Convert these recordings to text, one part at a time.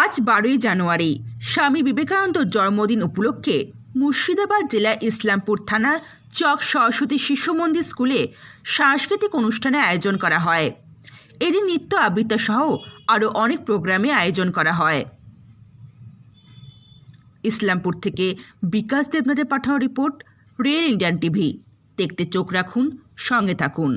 আজ বারোই জানুয়ারি। স্বামী বিবেকানন্দর জন্মদিন উপলক্ষে মুর্শিদাবাদ জেলার ইসলামপুর থানার চক সরস্বতী শিশু মন্দির স্কুলে সাংস্কৃতিক অনুষ্ঠানের আয়োজন করা হয়। এদিন নৃত্য আবৃত্তি সহ আরও অনেক প্রোগ্রামে আয়োজন করা হয়। ইসলামপুর থেকে বিকাশ দেবনাথের পাঠানো রিপোর্ট রিয়েল ইন্ডিয়ান টিভি। দেখতে চোখ রাখুন, সঙ্গে থাকুন।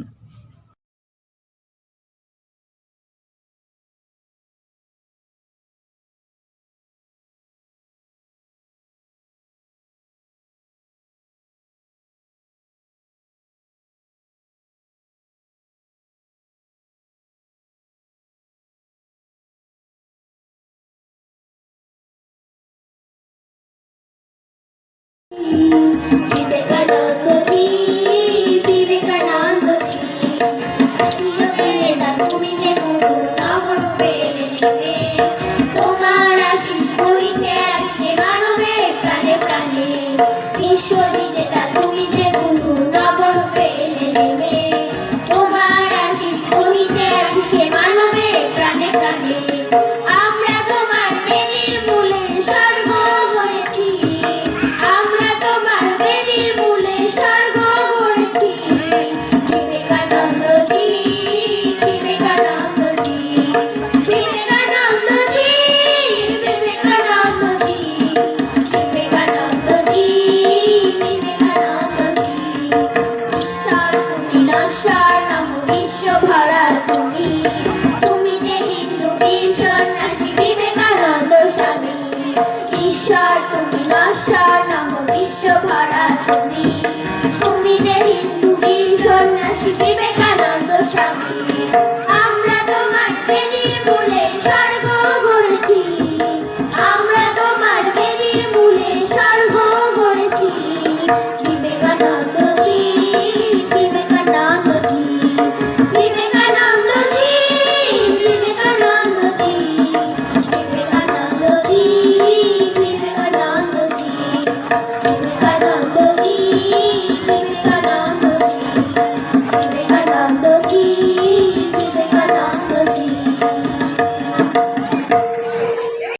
বিবেকানন্দ জি বিবেকানন্দ জি ঈশ্বর তুমি নশ্বর নব বিশ্ব ভরা তুমি তুমি যে হিন্দু বীর সন্ন্যাসী বিবেকানন্দ স্বামী। আমরা তোমার সেদিন ভুলে Thank you.